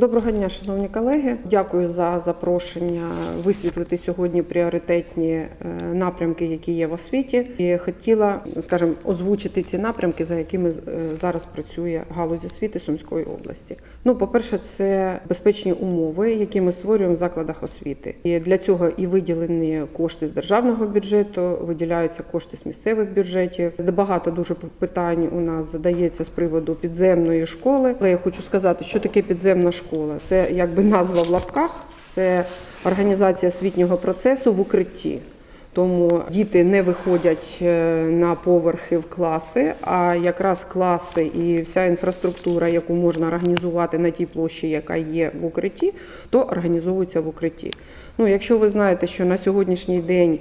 Доброго дня, шановні колеги. Дякую за запрошення висвітлити сьогодні пріоритетні е, напрямки, які є в освіті. І хотіла, скажімо, озвучити ці напрямки, за якими е, зараз працює галузь освіти Сумської області. Ну, по-перше, це безпечні умови, які ми створюємо в закладах освіти. І для цього і виділені кошти з державного бюджету, виділяються кошти з місцевих бюджетів. Багато дуже питань у нас задається з приводу підземної школи. Але я хочу сказати, що таке підземна школа. Це якби назва в лапках, це організація освітнього процесу в укритті. Тому діти не виходять е, на поверхи в класи, а якраз класи і вся інфраструктура, яку можна організувати на тій площі, яка є в укритті, то організовується в укритті. Ну, якщо ви знаєте, що на сьогоднішній день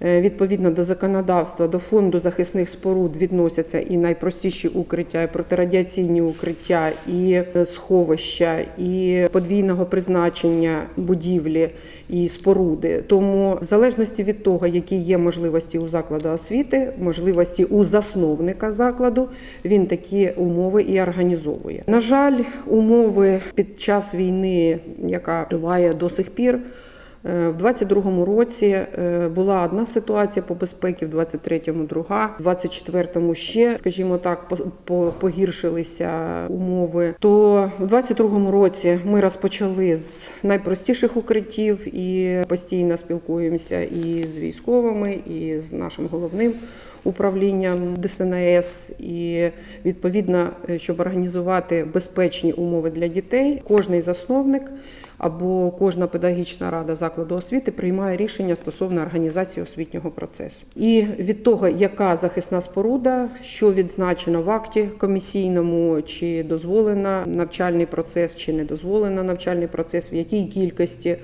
відповідно до законодавства до фонду захисних споруд відносяться і найпростіші укриття, і протирадіаційні укриття, і е, сховища, і подвійного призначення будівлі і споруди. Тому в залежності від того, які є можливості у закладу освіти, можливості у засновника закладу, він такі умови і організовує. На жаль, умови під час війни, яка триває до сих пір. Е, В 22-му році е, була одна ситуація по безпеці, в 23-му друга, в 24-му ще, скажімо так, по- по- погіршилися умови. То в 22-му році ми розпочали з найпростіших укриттів і постійно спілкуємося і з військовими, і з нашим головним управлінням ДСНС. І відповідно, е, щоб організувати безпечні умови для дітей, кожний засновник або кожна педагогічна рада закладу освіти приймає рішення стосовно організації освітнього процесу. І від того, яка захисна споруда, що відзначено в акті комісійному, чи дозволено навчальний процес, чи не дозволено навчальний процес, в якій кількості.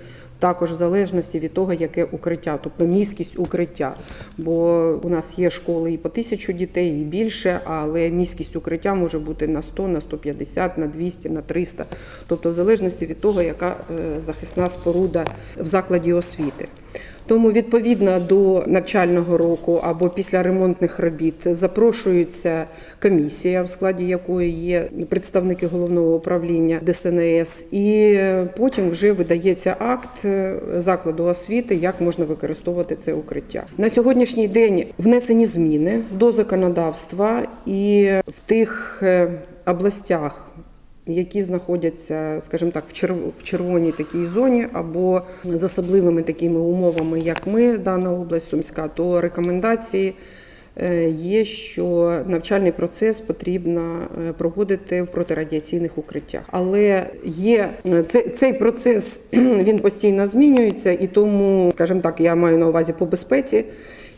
Також в залежності від того, яке укриття, тобто міськість укриття. Бо у нас є школи і по тисячу дітей, і більше, але міськість укриття може бути на 100, на 150, на 200, на 300. Тобто, в залежності від того, яка е, захисна споруда в закладі освіти. Тому відповідно до навчального року або після ремонтних робіт запрошується комісія, в складі якої є представники головного управління ДСНС, і потім вже видається акт е, закладу освіти, як можна використовувати це укриття. На сьогоднішній день внесені зміни до законодавства і в тих е, областях які знаходяться, скажімо так, в черв- в червоній такій зоні або з особливими такими умовами, як ми, дана область Сумська, то рекомендації е, є, що навчальний процес потрібно е, проводити в протирадіаційних укриттях. Але є е, цей, цей процес він постійно змінюється, і тому, скажімо так, я маю на увазі по безпеці.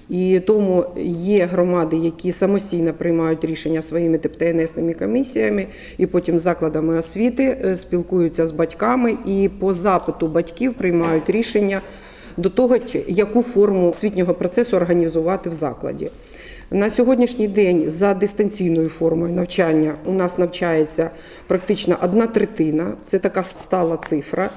І тому є громади, які самостійно приймають рішення своїми ТПТНСними комісіями, і потім закладами освіти е, спілкуються з батьками і по запиту батьків приймають рішення до того, яку форму освітнього процесу організувати в закладі. На сьогоднішній день за дистанційною формою навчання у нас навчається практично одна третина. Це така стала цифра.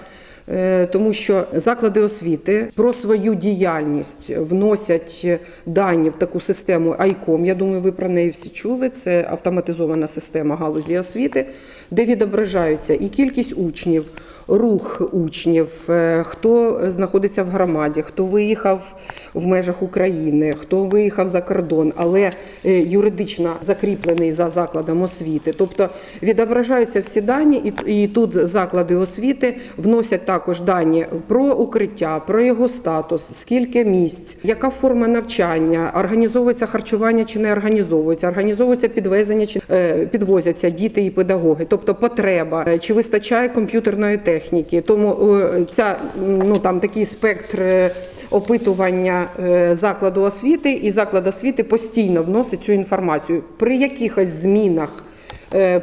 Е, Тому що заклади освіти про свою діяльність вносять дані в таку систему ICOM, Я думаю, ви про неї всі чули. Це автоматизована система галузі освіти, де відображаються і кількість учнів, рух учнів, е, хто знаходиться в громаді, хто виїхав в межах України, хто виїхав за кордон, але е, юридично закріплений за закладом освіти. Тобто відображаються всі дані, і, тут заклади освіти вносять також дані про укриття, про його статус, скільки місць, яка форма навчання, організовується харчування чи не організовується, організовується підвезення чи е, підвозяться діти і педагоги, тобто потреба, е, чи вистачає комп'ютерної техніки. Тому ця ну там такий спектр опитування е, закладу освіти, і заклад освіти постійно вносить цю інформацію. При якихось змінах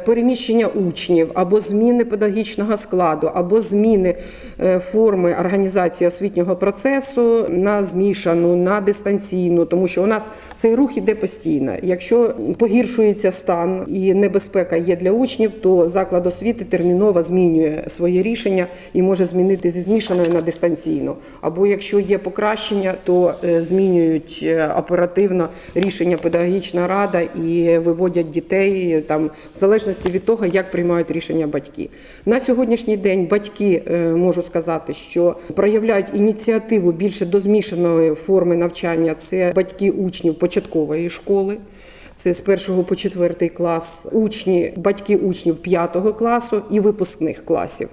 переміщення учнів або зміни педагогічного складу, або зміни е, форми організації освітнього процесу на змішану, на дистанційну, тому що у нас цей рух іде постійно. Якщо погіршується стан і небезпека є для учнів, то заклад освіти терміново змінює своє рішення і може змінити зі змішаної на дистанційну. Або якщо є покращення, то е, змінюють е, оперативно рішення педагогічна рада і виводять дітей там в залежності від того, як приймають рішення батьки. На сьогоднішній день батьки е, можу сказати, що проявляють ініціативу більше до змішаної форми навчання. Це батьки учнів початкової школи. Це з першого по четвертий клас, учні, батьки учнів п'ятого класу і випускних класів.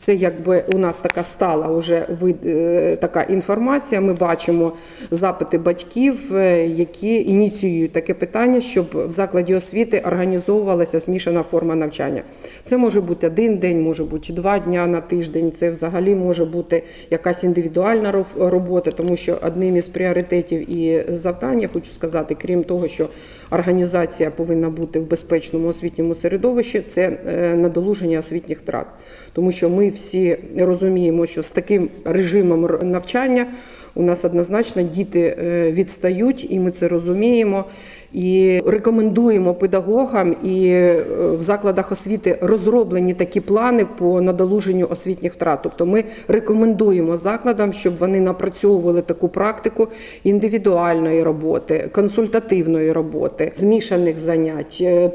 Це якби у нас така стала вже е, така інформація. Ми бачимо запити батьків, е, які ініціюють таке питання, щоб в закладі освіти організовувалася змішана форма навчання. Це може бути один день, може бути два дня на тиждень. Це взагалі може бути якась індивідуальна робота, тому що одним із пріоритетів і завдань, я хочу сказати, крім того, що організація повинна бути в безпечному освітньому середовищі, це е, надолуження освітніх втрат, тому що ми всі розуміємо, що з таким режимом навчання у нас однозначно діти е, відстають, і ми це розуміємо. І рекомендуємо педагогам і е, в закладах освіти розроблені такі плани по надолуженню освітніх втрат. Тобто ми рекомендуємо закладам, щоб вони напрацьовували таку практику індивідуальної роботи, консультативної роботи, змішаних занять. Е,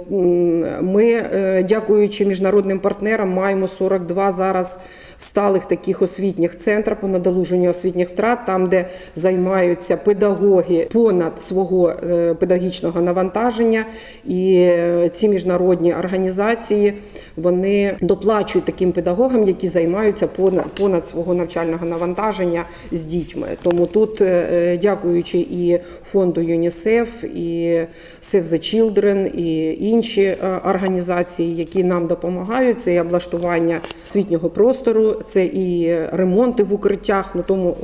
Ми, дякуючи міжнародним партнерам, маємо 42 зараз сталих таких освітніх центрів по надолуженню освітніх втрат, там, де займаються педагоги понад свого е, педагогічного навантаження, і е, ці міжнародні організації вони доплачують таким педагогам, які займаються понад, понад свого навчального навантаження з дітьми. Тому тут, е, дякуючи і фонду ЮНІСЕФ, і Save the Children, і інші організації, які нам допомагають, це і облаштування освітнього простору, це і ремонти в укриттях. Ну тому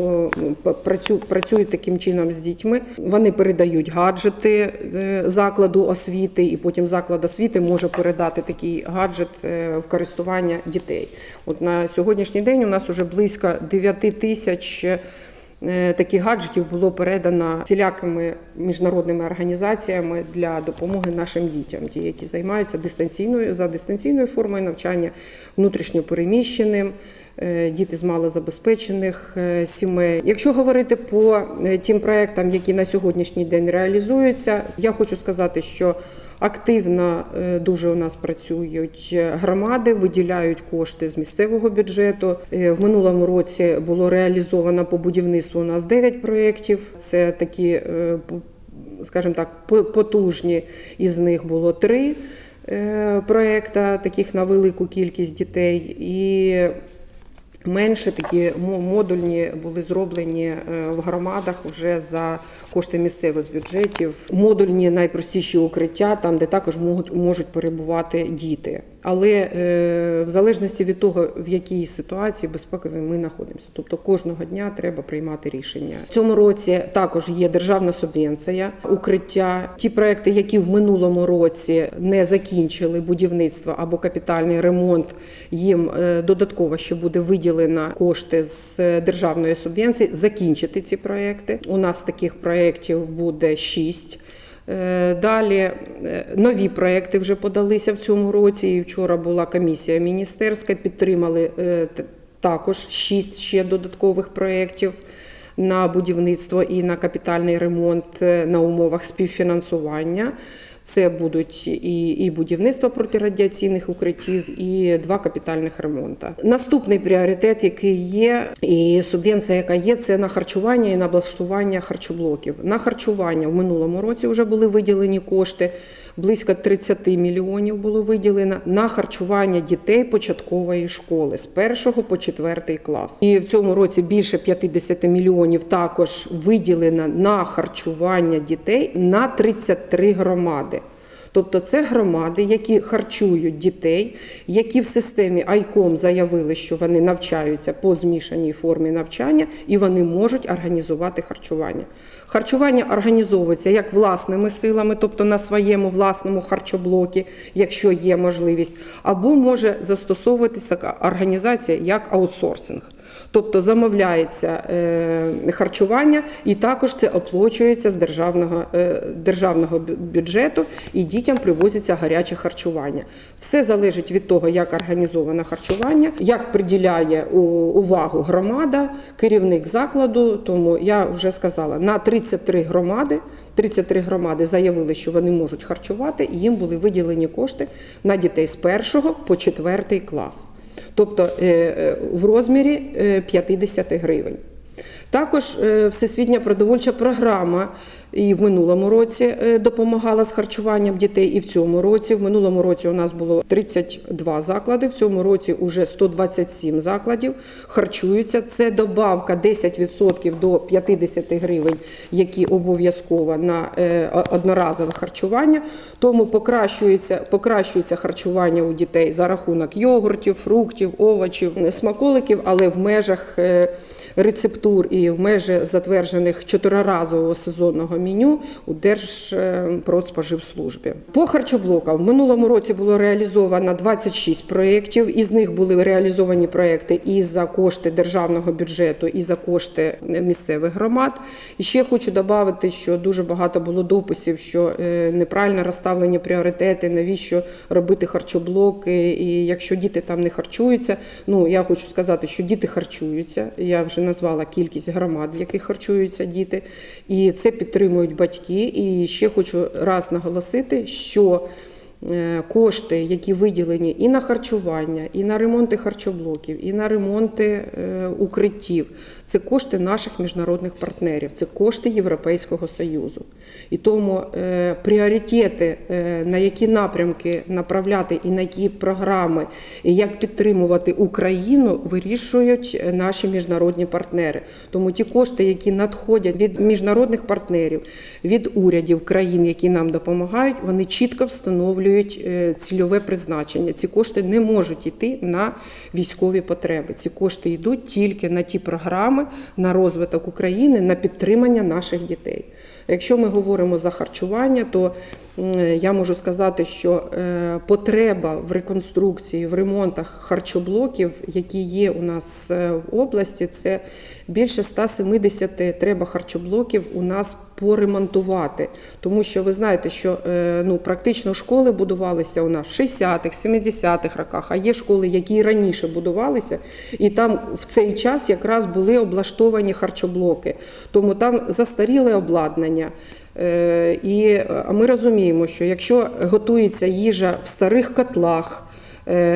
працю- працюють таким чином з дітьми. Вони передають гаджети е, закладу освіти, і потім заклад освіти може передати такий гаджет е, в користування дітей. От на сьогоднішній день у нас вже близько 9 тисяч. е, Таких гаджетів було передано всілякими міжнародними організаціями для допомоги нашим дітям, ті, які займаються дистанційною за дистанційною формою навчання, внутрішньо переміщеним, е, діти з малозабезпечених е, сімей. Якщо говорити по е, тим проектам, які на сьогоднішній день реалізуються, я хочу сказати, що Активно дуже у нас працюють громади, виділяють кошти з місцевого бюджету. В минулому році було реалізовано по будівництву у нас 9 проєктів. Це такі, скажімо так, потужні. Із них було три е, таких на велику кількість дітей. І Менше такі модульні були зроблені е, в громадах вже за кошти місцевих бюджетів. Модульні найпростіші укриття, там де також можуть, можуть перебувати діти. Але е, в залежності від того, в якій ситуації безпековій ми знаходимося. Тобто кожного дня треба приймати рішення. В цьому році також є державна субвенція, укриття. Ті проекти, які в минулому році не закінчили будівництво або капітальний ремонт, їм е, додатково ще буде виділено кошти з державної субвенції закінчити ці проекти. У нас таких проєктів буде шість. Е, Далі е, нові проекти вже подалися в цьому році. І вчора була комісія міністерська, підтримали е, також шість ще додаткових проєктів на будівництво і на капітальний ремонт на умовах співфінансування. Це будуть і, і будівництво протирадіаційних укриттів, і два капітальних ремонта. Наступний пріоритет, який є, і субвенція, яка є, це на харчування і на облаштування харчоблоків. На харчування в минулому році вже були виділені кошти. Близько 30 мільйонів було виділено на харчування дітей початкової школи з 1 по 4 клас. І в цьому році більше 50 мільйонів також виділено на харчування дітей на 33 громади. Тобто це громади, які харчують дітей, які в системі ICOM заявили, що вони навчаються по змішаній формі навчання, і вони можуть організувати харчування. Харчування організовується як власними силами, тобто на своєму власному харчоблокі, якщо є можливість, або може застосовуватися організація як аутсорсинг. Тобто замовляється е, харчування і також це оплачується з державного, е, державного бюджету і дітям привозиться гаряче харчування. Все залежить від того, як організоване харчування, як приділяє увагу громада, керівник закладу. Тому я вже сказала, на 33 громади. 33 громади заявили, що вони можуть харчувати, і їм були виділені кошти на дітей з першого по четвертий клас тобто е, е, в розмірі е, 50 гривень. Також е, Всесвітня продовольча програма і в минулому році е, допомагала з харчуванням дітей, і в цьому році. В минулому році у нас було 32 заклади, в цьому році вже 127 закладів харчуються. Це добавка 10% до 50 гривень, які обов'язково на е, одноразове харчування. Тому покращується, покращується харчування у дітей за рахунок йогуртів, фруктів, овочів, смаколиків, але в межах рецептур і в межі затверджених чотириразового сезонного меню у Держпродспоживслужбі. По харчоблокам в минулому році було реалізовано 26 проєктів. Із них були реалізовані проєкти і за кошти державного бюджету, і за кошти місцевих громад. І ще хочу додати, що дуже багато було дописів, що е, неправильно розставлені пріоритети, навіщо робити харчоблоки, і якщо діти там не харчуються. Ну я хочу сказати, що діти харчуються. Я вже назвала кількість громад, в яких харчуються діти, і це підтримують батьки. І ще хочу раз наголосити, що Кошти, які виділені і на харчування, і на ремонти харчоблоків, і на ремонти е, укриттів, це кошти наших міжнародних партнерів, це кошти Європейського Союзу. І тому е, пріоритети, е, на які напрямки направляти і на які програми, і як підтримувати Україну, вирішують е, наші міжнародні партнери. Тому ті кошти, які надходять від міжнародних партнерів, від урядів країн, які нам допомагають, вони чітко встановлюють е, цільове призначення. Ці кошти не можуть йти на військові потреби. Ці кошти йдуть тільки на ті програми, на розвиток України, на підтримання наших дітей. Якщо ми говоримо за харчування, то я можу сказати, що е, потреба в реконструкції, в ремонтах харчоблоків, які є у нас е, в області, це більше 170 треба харчоблоків у нас поремонтувати. Тому що ви знаєте, що е, ну, практично школи будувалися у нас в 60-х, 70-х роках, а є школи, які і раніше будувалися, і там в цей час якраз були облаштовані харчоблоки. Тому там застаріле обладнання. Е, І ми розуміємо, що якщо готується їжа в старих котлах,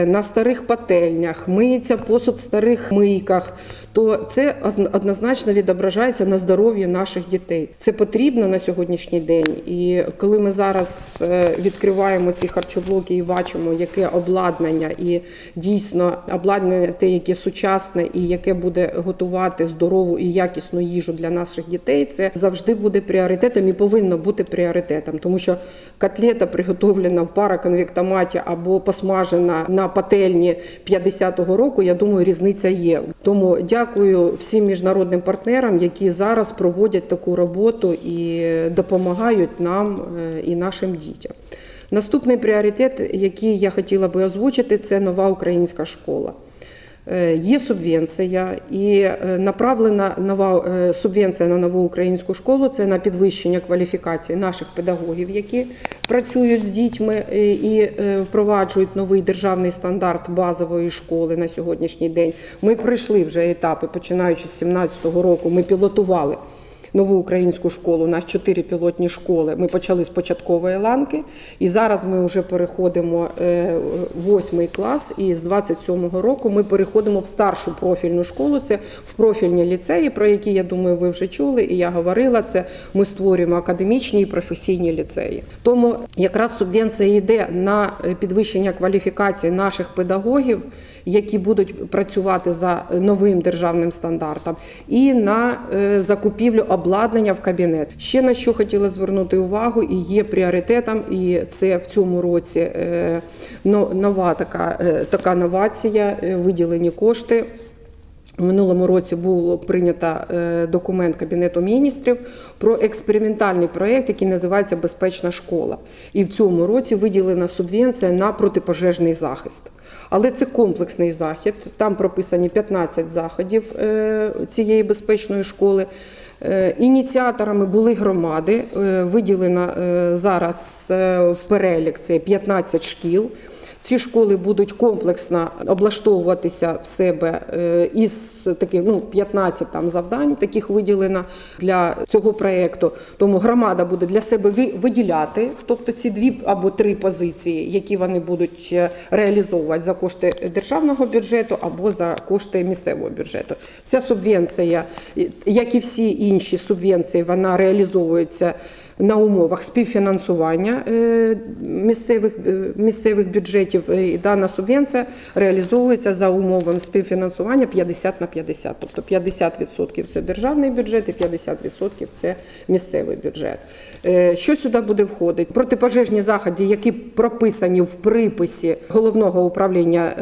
на старих пательнях, миється посуд в старих мийках, то це однозначно відображається на здоров'ї наших дітей. Це потрібно на сьогоднішній день. І коли ми зараз е, відкриваємо ці харчоблоки і бачимо, яке обладнання, і дійсно обладнання те, яке сучасне і яке буде готувати здорову і якісну їжу для наших дітей, це завжди буде пріоритетом і повинно бути пріоритетом, тому що котлета приготовлена в параконвектоматі або посмажена на пательні 50-го року. Я думаю, різниця є. Тому дякую всім міжнародним партнерам, які зараз проводять таку роботу і допомагають нам е, і нашим дітям. Наступний пріоритет, який я хотіла би озвучити, це нова українська школа. Е, Є субвенція і е, направлена нова е, субвенція на нову українську школу. Це на підвищення кваліфікації наших педагогів, які працюють з дітьми і впроваджують новий державний стандарт базової школи на сьогоднішній день. Ми пройшли вже етапи, починаючи з 2017 року. Ми пілотували нову українську школу. У нас чотири пілотні школи. Ми почали з початкової ланки, і зараз ми вже переходимо е, восьмий клас. І з 27-го року ми переходимо в старшу профільну школу. Це в профільні ліцеї, про які я думаю, ви вже чули. І я говорила це. Ми створюємо академічні і професійні ліцеї. Тому якраз субвенція йде на підвищення кваліфікації наших педагогів, які будуть працювати за новим державним стандартом, і на е, закупівлю обладнання в кабінет. Ще на що хотіла звернути увагу, і є пріоритетом, і це в цьому році е, нова така, е, така новація, виділені кошти У минулому році було прийнято е, документ Кабінету міністрів про експериментальний проєкт, який називається Безпечна школа. І в цьому році виділена субвенція на протипожежний захист. Але це комплексний захід. Там прописані 15 заходів е, цієї безпечної школи. Е, Ініціаторами були громади. Виділено зараз в перелік це 15 шкіл. Ці школи будуть комплексно облаштовуватися в себе е, із таких ну 15 там завдань, таких виділено для цього проєкту. Тому громада буде для себе ви- виділяти, тобто ці дві або три позиції, які вони будуть е, реалізовувати за кошти державного бюджету або за кошти місцевого бюджету. Ця субвенція, як і всі інші субвенції, вона реалізовується на умовах співфінансування е, місцевих, е, місцевих бюджетів. Е, І дана субвенція реалізовується за умовами співфінансування 50 на 50. Тобто 50% це державний бюджет і 50% це місцевий бюджет. Що сюди буде входити? Протипожежні заходи, які прописані в приписі головного управління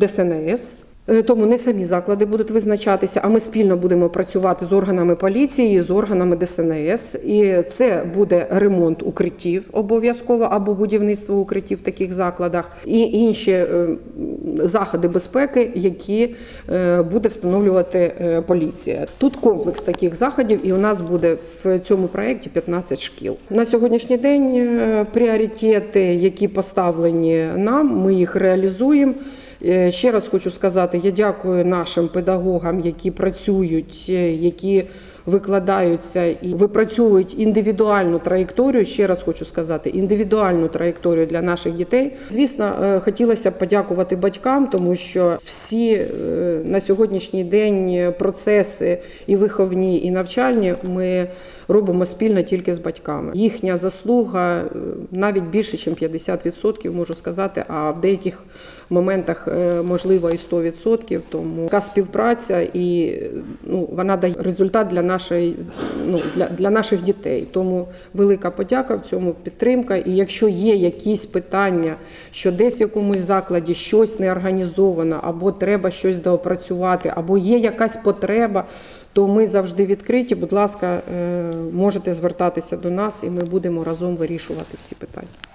ДСНС. Е, Тому не самі заклади будуть визначатися, а ми спільно будемо працювати з органами поліції, з органами ДСНС. І це буде ремонт укриттів обов'язково або будівництво укриттів в таких закладах, і інші е, заходи безпеки, які е, буде встановлювати поліція. Тут комплекс таких заходів, і у нас буде в цьому проєкті 15 шкіл. На сьогоднішній день пріоритети, які поставлені нам, ми їх реалізуємо. Е, Ще раз хочу сказати, я дякую нашим педагогам, які працюють, е, які викладаються і випрацьовують індивідуальну траєкторію. Ще раз хочу сказати, індивідуальну траєкторію для наших дітей. Звісно, е, хотілося б подякувати батькам, тому що всі е, на сьогоднішній день процеси і виховні, і навчальні ми робимо спільно тільки з батьками. Їхня заслуга е, навіть більше, ніж 50%, можу сказати, а в деяких моментах можливо і 100%. Тому така співпраця і ну, вона дає результат для нашої ну, для, для наших дітей. Тому велика подяка в цьому підтримка. І якщо є якісь питання, що десь в якомусь закладі щось не організовано, або треба щось доопрацювати, або є якась потреба. То ми завжди відкриті. Будь ласка, е, можете звертатися до нас, і ми будемо разом вирішувати всі питання.